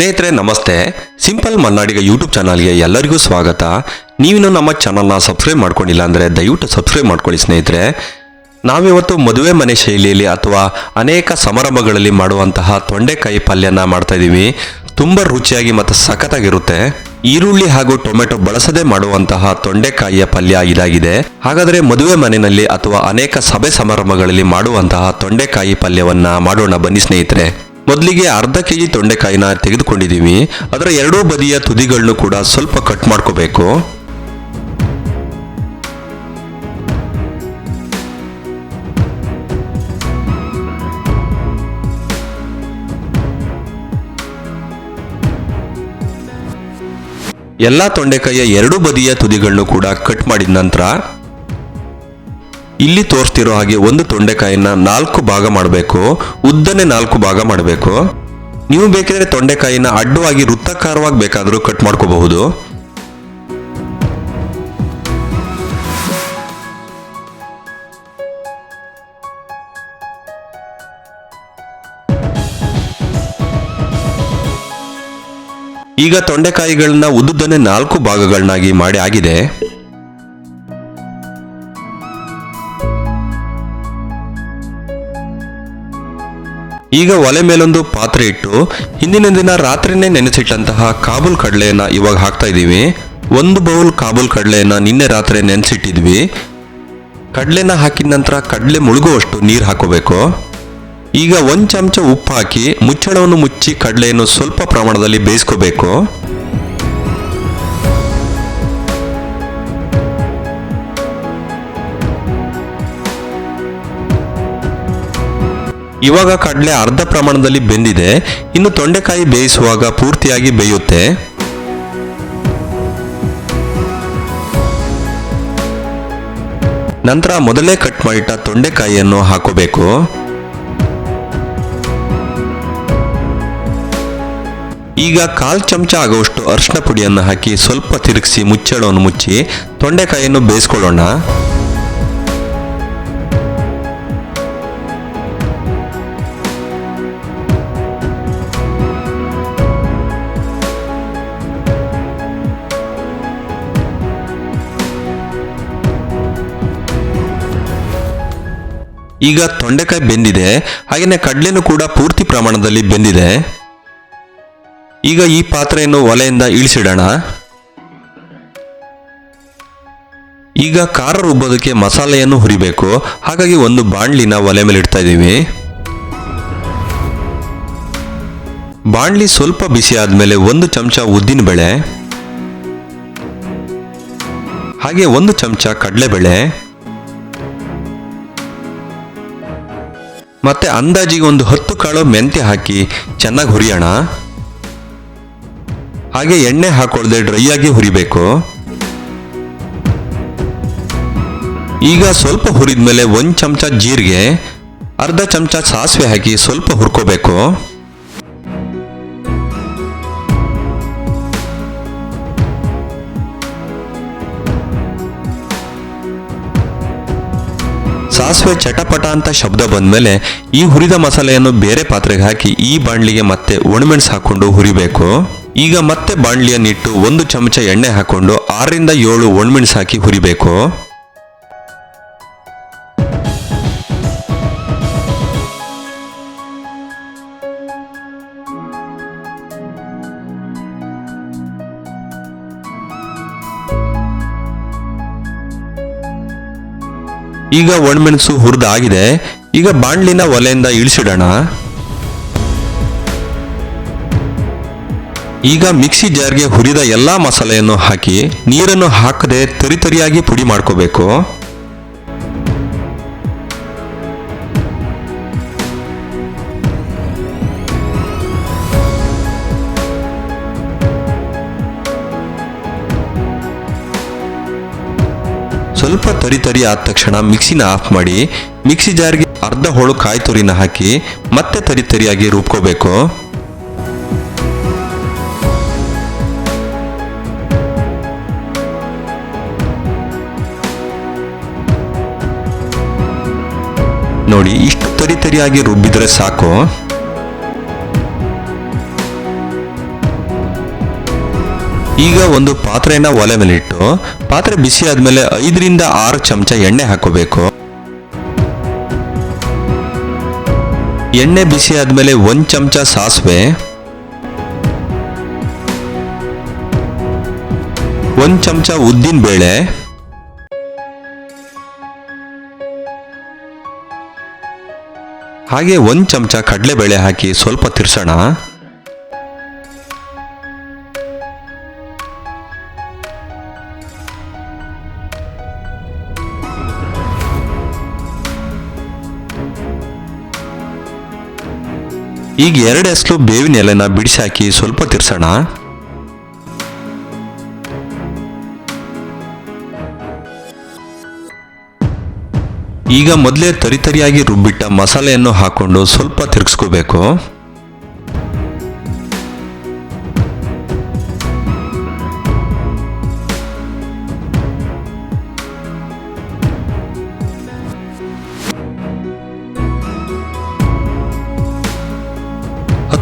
ಸ್ನೇಹಿತರೆ, ನಮಸ್ತೆ. Simple ಮನ್ನಾಡಿಗ YouTube ಚಾನಲ್ಗೆ ಎಲ್ಲರಿಗೂ ಸ್ವಾಗತ. ನೀವಿನ್ನೂ ನಮ್ಮ ಚಾನಲ್ನ ಸಬ್ಸ್ಕ್ರೈಬ್ ಮಾಡ್ಕೊಂಡಿಲ್ಲ ಅಂದರೆ ದಯವಿಟ್ಟು ಸಬ್ಸ್ಕ್ರೈಬ್ ಮಾಡ್ಕೊಳ್ಳಿ ಸ್ನೇಹಿತರೆ. ನಾವಿವತ್ತು ಮದುವೆ ಮನೆ ಶೈಲಿಯಲ್ಲಿ ಅಥವಾ ಅನೇಕ ಸಮಾರಂಭಗಳಲ್ಲಿ ಮಾಡುವಂತಹ ತೊಂಡೆಕಾಯಿ ಪಲ್ಯನ ಮಾಡ್ತಾ ಇದ್ದೀವಿ. ತುಂಬ ರುಚಿಯಾಗಿ ಮತ್ತು ಸಖತ್ತಾಗಿರುತ್ತೆ. ಈರುಳ್ಳಿ ಹಾಗೂ ಟೊಮೆಟೊ ಬಳಸದೆ ಮಾಡುವಂತಹ ತೊಂಡೆಕಾಯಿಯ ಪಲ್ಯ ಇದಾಗಿದೆ. ಹಾಗಾದರೆ ಮದುವೆ ಮನೆಯಲ್ಲಿ ಅಥವಾ ಅನೇಕ ಸಭೆ ಸಮಾರಂಭಗಳಲ್ಲಿ ಮಾಡುವಂತಹ ತೊಂಡೆಕಾಯಿ ಪಲ್ಯವನ್ನು ಮಾಡೋಣ ಬನ್ನಿ ಸ್ನೇಹಿತರೆ. ಮೊದಲಿಗೆ ಅರ್ಧ ಕೆ ಜಿ ತೊಂಡೆಕಾಯಿನ ತೆಗೆದುಕೊಂಡಿದ್ದೀವಿ. ಅದರ ಎರಡೂ ಬದಿಯ ತುದಿಗಳನ್ನು ಕೂಡ ಸ್ವಲ್ಪ ಕಟ್ ಮಾಡ್ಕೋಬೇಕು. ಎಲ್ಲ ತೊಂಡೆಕಾಯಿಯ ಎರಡೂ ಬದಿಯ ತುದಿಗಳನ್ನು ಕೂಡ ಕಟ್ ಮಾಡಿದ ನಂತರ ಇಲ್ಲಿ ತೋರಿಸ್ತಿರೋ ಹಾಗೆ ಒಂದು ತೊಂಡೆಕಾಯಿನ ನಾಲ್ಕು ಭಾಗ ಮಾಡಬೇಕು, ಉದ್ದನೆ ನಾಲ್ಕು ಭಾಗ ಮಾಡಬೇಕು. ನೀವು ಬೇಕಿದ್ರೆ ತೊಂಡೆಕಾಯಿನ ಅಡ್ಡವಾಗಿ ವೃತ್ತಾಕಾರವಾಗಿ ಬೇಕಾದರೂ ಕಟ್ ಮಾಡ್ಕೋಬಹುದು. ಈಗ ತೊಂಡೆಕಾಯಿಗಳನ್ನ ಉದ್ದುದನ್ನೇ ನಾಲ್ಕು ಭಾಗಗಳನ್ನಾಗಿ ಮಾಡಿ ಆಗಿದೆ. ಈಗ ಒಲೆ ಮೇಲೊಂದು ಪಾತ್ರೆ ಇಟ್ಟು ಹಿಂದಿನ ದಿನ ರಾತ್ರಿನೇ ನೆನೆಸಿಟ್ಟಂತಹ ಕಾಬೂಲ್ ಕಡಲೆಯನ್ನ ಇವಾಗ ಹಾಕ್ತಾ ಇದ್ದೀವಿ. ಒಂದು ಬೌಲ್ ಕಾಬೂಲ್ ಕಡಲೆಯನ್ನ ನಿನ್ನೆ ರಾತ್ರಿ ನೆನೆಸಿಟ್ಟಿದ್ವಿ. ಕಡಲೆನ ಹಾಕಿದ ನಂತರ ಕಡಲೆ ಮುಳುಗುವಷ್ಟು ನೀರು ಹಾಕೋಬೇಕು. ಈಗ ಒಂದು ಚಮಚ ಉಪ್ಪು ಹಾಕಿ ಮುಚ್ಚಳವನ್ನು ಮುಚ್ಚಿ ಕಡಲೆಯನ್ನು ಸ್ವಲ್ಪ ಪ್ರಮಾಣದಲ್ಲಿ ಬೇಯಿಸ್ಕೋಬೇಕು. ಇವಾಗ ಕಡಲೆ ಅರ್ಧ ಪ್ರಮಾಣದಲ್ಲಿ ಬೆಂದಿದೆ. ಇನ್ನು ತೊಂಡೆಕಾಯಿ ಬೇಯಿಸುವಾಗ ಪೂರ್ತಿಯಾಗಿ ಬೇಯುತ್ತೆ. ನಂತರ ಮೊದಲೇ ಕಟ್ ಮಾಡಿಟ್ಟ ತೊಂಡೆಕಾಯಿಯನ್ನು ಹಾಕೋಬೇಕು. ಈಗ ಕಾಲ್ ಚಮಚ ಆಗುವಷ್ಟು ಅರಿಶಿನ ಪುಡಿಯನ್ನು ಹಾಕಿ ಸ್ವಲ್ಪ ತಿರುಗಿಸಿ ಮುಚ್ಚಳವನ್ನು ಮುಚ್ಚಿ ತೊಂಡೆಕಾಯಿಯನ್ನು ಬೇಯಿಸ್ಕೊಳ್ಳೋಣ. ಈಗ ತೊಂಡೆಕಾಯಿ ಬೆಂದಿದೆ ಹಾಗೆಯೇ ಕಡಲೆನೂ ಕೂಡ ಪೂರ್ತಿ ಪ್ರಮಾಣದಲ್ಲಿ ಬೆಂದಿದೆ. ಈಗ ಈ ಪಾತ್ರೆಯನ್ನು ಒಲೆಯಿಂದ ಇಳಿಸಿಡೋಣ. ಈಗ ಖಾರ ರುಬ್ಬೋದಕ್ಕೆ ಮಸಾಲೆಯನ್ನು ಹುರಿಬೇಕು, ಹಾಗಾಗಿ ಒಂದು ಬಾಣ್ಲಿನ ಒಲೆ ಮೇಲೆ ಇಡ್ತಾ ಇದ್ದೀವಿ. ಬಾಣ್ಲಿ ಸ್ವಲ್ಪ ಬಿಸಿ ಆದಮೇಲೆ ಒಂದು ಚಮಚ ಉದ್ದಿನ ಬೇಳೆ, ಹಾಗೆ ಒಂದು ಚಮಚ ಕಡಲೆಬೇಳೆ ಮತ್ತೆ ಅಂದಾಜಿಗೆ ಒಂದು ಹತ್ತು ಕಾಳು ಮೆಂತ್ಯ ಹಾಕಿ ಚೆನ್ನಾಗಿ ಹುರಿಯೋಣ. ಹಾಗೆ ಎಣ್ಣೆ ಹಾಕೊಳ್ಳದೆ ಡ್ರೈ ಆಗಿ ಹುರಿಬೇಕು. ಈಗ ಸ್ವಲ್ಪ ಹುರಿದ ಮೇಲೆ ಒಂದು ಚಮಚ ಜೀರಿಗೆ, ಅರ್ಧ ಚಮಚ ಸಾಸಿವೆ ಹಾಕಿ ಸ್ವಲ್ಪ ಹುರ್ಕೋಬೇಕು. ಸಾಸಿವೆ ಚಟಪಟ ಅಂತ ಶಬ್ದ ಬಂದ್ಮೇಲೆ ಈ ಹುರಿದ ಮಸಾಲೆಯನ್ನು ಬೇರೆ ಪಾತ್ರೆಗೆ ಹಾಕಿ ಈ ಬಾಣ್ಲಿಗೆ ಮತ್ತೆ ಒಣಮೆಣಸು ಹಾಕೊಂಡು ಹುರಿಬೇಕು. ಈಗ ಮತ್ತೆ ಬಾಣ್ಲಿಯನ್ನಿಟ್ಟು ಒಂದು ಚಮಚ ಎಣ್ಣೆ ಹಾಕೊಂಡು ಆರರಿಂದ ಏಳು ಒಣಮೆಣಸು ಹಾಕಿ ಹುರಿಬೇಕು. ಈಗ ಒಣಮೆಣಸು ಹುರಿದಾಗಿದೆ. ಈಗ ಬಾಣ್ಲಿನ ಒಲೆಯಿಂದ ಇಳಿಸಿಡೋಣ. ಈಗ ಮಿಕ್ಸಿ ಜಾರ್ಗೆ ಹುರಿದ ಎಲ್ಲಾ ಮಸಾಲೆಯನ್ನು ಹಾಕಿ ನೀರನ್ನು ಹಾಕದೆ ತರಿತರಿಯಾಗಿ ಪುಡಿ ಮಾಡ್ಕೋಬೇಕು. ಸ್ವಲ್ಪ ತರಿ ತರಿ ಆದ ತಕ್ಷಣ ಮಿಕ್ಸಿನ ಆಫ್ ಮಾಡಿ ಮಿಕ್ಸಿ ಜಾರ್ಗೆ ಅರ್ಧ ಹೋಳು ಕಾಯಿ ತುರಿನ ಹಾಕಿ ಮತ್ತೆ ತರಿ ತರಿಯಾಗಿ ರುಬ್ಕೋಬೇಕು. ನೋಡಿ, ಇಷ್ಟು ತರಿ ತರಿಯಾಗಿ ರುಬ್ಬಿದ್ರೆ ಸಾಕು. ಈಗ ಒಂದು ಪಾತ್ರೆನ ಒಲೆ ಮೇಲೆ ಇಟ್ಟು ಪಾತ್ರೆ ಬಿಸಿ ಆದ್ಮೇಲೆ ಐದರಿಂದ ಆರು ಚಮಚ ಎಣ್ಣೆ ಹಾಕೋಬೇಕು ಎಣ್ಣೆ ಬಿಸಿ ಆದ್ಮೇಲೆ ಒಂದು ಚಮಚ ಸಾಸಿವೆ. ಒಂದು ಚಮಚ ಉದ್ದಿನ ಬೇಳೆ. ಹಾಗೆ ಒಂದು ಚಮಚ ಕಡಲೆಬೇಳೆ ಹಾಕಿ ಸ್ವಲ್ಪ ತಿರ್ಸೋಣ. ಈಗ ಎರಡು ಎಸ್ಲು ಬೇವಿನ ಎಲೆನ ಬಿಡಿಸಾಕಿ ಸ್ವಲ್ಪ ತಿರ್ಸೋಣ. ಈಗ ಮೊದಲೇ ತರಿತರಿಯಾಗಿ ರುಬ್ಬಿಟ್ಟ ಮಸಾಲೆಯನ್ನು ಹಾಕೊಂಡು ಸ್ವಲ್ಪ ತಿರುಗಿಸ್ಕೋಬೇಕು.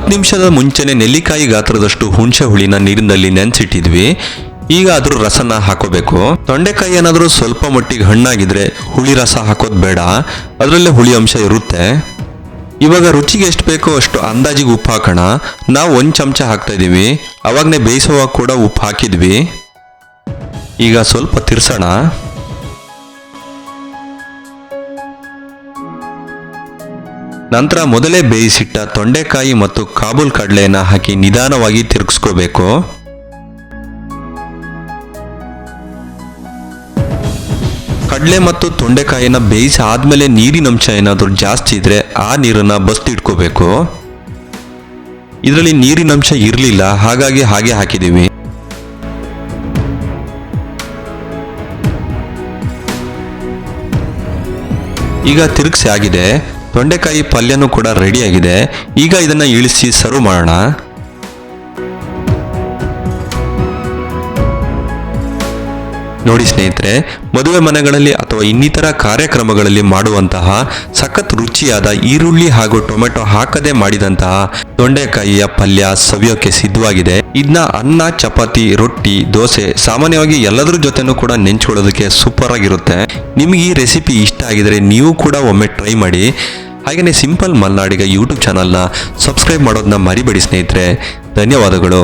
ಹತ್ತು ನಿಮಿಷದ ಮುಂಚೆನೆ ನೆಲ್ಲಿಕಾಯಿ ಗಾತ್ರದಷ್ಟು ಹುಣಸೆ ಹುಳಿನ ನೀರಿನಲ್ಲಿ ನೆನೆಸಿಟ್ಟಿದ್ವಿ. ಈಗ ಅದ್ರ ರಸನ ಹಾಕೋಬೇಕು. ತೊಂಡೆಕಾಯಿ ಏನಾದರೂ ಸ್ವಲ್ಪ ಮಟ್ಟಿಗೆ ಹಣ್ಣಾಗಿದ್ರೆ ಹುಳಿ ರಸ ಹಾಕೋದು ಬೇಡ. ಅದರಲ್ಲೇ ಹುಳಿ ಅಂಶ ಇರುತ್ತೆ. ಇವಾಗ ರುಚಿಗೆ ಎಷ್ಟು ಬೇಕೋ ಅಷ್ಟು ಅಂದಾಜಿಗೆ ಉಪ್ಪು ಹಾಕೋಣ. ನಾವು ಒಂದು ಚಮಚ ಹಾಕ್ತಾ ಇದ್ದೀವಿ. ಅವಾಗನೇ ಬೇಯಿಸುವಾಗ ಕೂಡ ಉಪ್ಪು ಹಾಕಿದ್ವಿ. ಈಗ ಸ್ವಲ್ಪ ತಿರ್ಸೋಣ. ನಂತರ ಮೊದಲೇ ಬೇಯಿಸಿಟ್ಟ ತೊಂಡೆಕಾಯಿ ಮತ್ತು ಕಾಬೂಲ್ ಕಡಲೆಯನ್ನು ಹಾಕಿ ನಿಧಾನವಾಗಿ ತಿರುಗಿಸ್ಕೋಬೇಕು. ಕಡಲೆ ಮತ್ತು ತೊಂಡೆಕಾಯಿನ ಬೇಯಿಸಿ ಆದ್ಮೇಲೆ ನೀರಿನ ಅಂಶ ಏನಾದರೂ ಜಾಸ್ತಿ ಇದ್ರೆ ಆ ನೀರನ್ನ ಬಸ್ತಿಟ್ಕೋಬೇಕು. ಇದರಲ್ಲಿ ನೀರಿನ ಅಂಶ ಇರಲಿಲ್ಲ, ಹಾಗಾಗಿ ಹಾಗೆ ಹಾಕಿದ್ದೀವಿ. ಈಗ ತಿರುಗಿಸಿ ಆಗಿದೆ. ತೊಂಡೆಕಾಯಿ ಪಲ್ಯನೂ ಕೂಡ ರೆಡಿಯಾಗಿದೆ ಈಗ ಇದನ್ನು ಇಳಿಸಿ ಸರ್ವ್ ಮಾಡೋಣ. ನೋಡಿ ಸ್ನೇಹಿತರೆ, ಮದುವೆ ಮನೆಗಳಲ್ಲಿ ಅಥವಾ ಇನ್ನಿತರ ಕಾರ್ಯಕ್ರಮಗಳಲ್ಲಿ ಮಾಡುವಂತಹ ಸಖತ್ ರುಚಿಯಾದ ಈರುಳ್ಳಿ ಹಾಗೂ ಟೊಮೆಟೊ ಹಾಕದೆ ಮಾಡಿದಂತಹ ತೊಂಡೆಕಾಯಿಯ ಪಲ್ಯ ಸವಿಯೋಕೆ ಸಿದ್ಧವಾಗಿದೆ. ಇದನ್ನ ಅನ್ನ, ಚಪಾತಿ, ರೊಟ್ಟಿ, ದೋಸೆ ಸಾಮಾನ್ಯವಾಗಿ ಎಲ್ಲದರ ಜೊತೆನೂ ಕೂಡ ನೆಂಚ್ಕೊಳ್ಳೋದಕ್ಕೆ ಸೂಪರ್ ಆಗಿರುತ್ತೆ. ನಿಮಗೆ ಈ ರೆಸಿಪಿ ಇಷ್ಟ ಆಗಿದ್ರೆ ನೀವು ಕೂಡ ಒಮ್ಮೆ ಟ್ರೈ ಮಾಡಿ. ಹಾಗೆಯೇ ಸಿಂಪಲ್ ಮಲ್ನಾಡಿಗ ಯೂಟ್ಯೂಬ್ ಚಾನಲ್ನ ಸಬ್ಸ್ಕ್ರೈಬ್ ಮಾಡೋದನ್ನ ಮರಿಬೇಡಿ ಸ್ನೇಹಿತರೆ. ಧನ್ಯವಾದಗಳು.